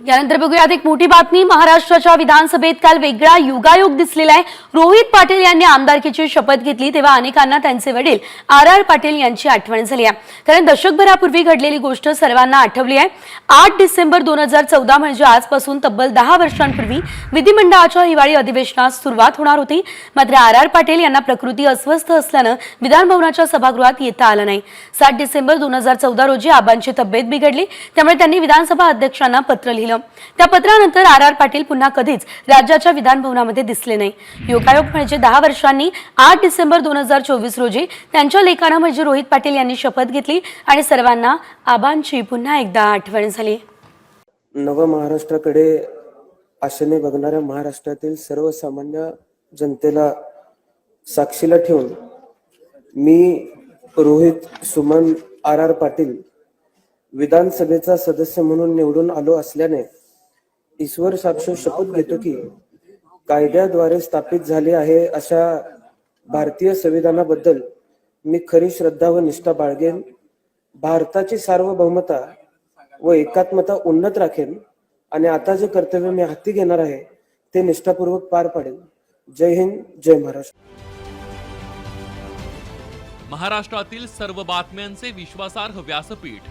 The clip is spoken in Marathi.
यानंतर बघूयात एक मोठी बातमी. महाराष्ट्राच्या विधानसभेत काल वेगळा युगायोग दिसलेला आहे. रोहित पाटील यांनी आमदारकीची शपथ घेतली तेव्हा अनेकांना त्यांचे वडील आर आर पाटील यांची आठवण झाली आहे. कारण दशकभरापूर्वी घडलेली गोष्ट सर्वांना आठवली आहे. आठ डिसेंबर दोन हजार चौदा म्हणजे आजपासून तब्बल दहा वर्षांपूर्वी विधिमंडळाच्या हिवाळी अधिवेशनास सुरुवात होणार होती. मात्र आर आर पाटील यांना प्रकृती अस्वस्थ असल्यानं विधानभवनाच्या सभागृहात येता आलं नाही. सात डिसेंबर दोन हजार चौदा रोजी आबांची तब्येत बिघडली. त्यामुळे त्यांनी विधानसभा अध्यक्षांना पत्र लिहिलं त्या पत्रानंतर आर आर पाटील पुन्हा कधीच राज्याच्या विधानभवनामध्ये दिसले नाही. योगायोग म्हणजे दहा वर्षांनी आठ डिसेंबर दोन हजार चोवीस रोजी त्यांच्या लेखानं म्हणजे रोहित पाटील यांनी शपथ घेतली आणि सर्वांना आबांची पुन्हा एकदा आठवण झाली. नव महाराष्ट्राकडे आशेने बघणाऱ्या महाराष्ट्रातील सर्वसामान्य जनतेला साक्षीला ठेवून मी रोहित सुमन आर आर पाटील विधानसभेचा सदस्य म्हणून निवडून आलो असल्याने ईश्वर साक्ष शपथ घेतो की कायद्याद्वारे स्थापित झाले आहे अशा भारतीय संविधानाबद्दल मी खरी श्रद्धा व निष्ठा बाळगेन. भारताची सार्वभौमता व एकात्मता उन्नत राखेन आणि आता जे कर्तव्य मी हाती घेणार आहे ते निष्ठापूर्वक पार पाडेन. जय हिंद जय महाराष्ट्र. महाराष्ट्रातील सर्व बातम्यांचे विश्वासार्ह व्यासपीठ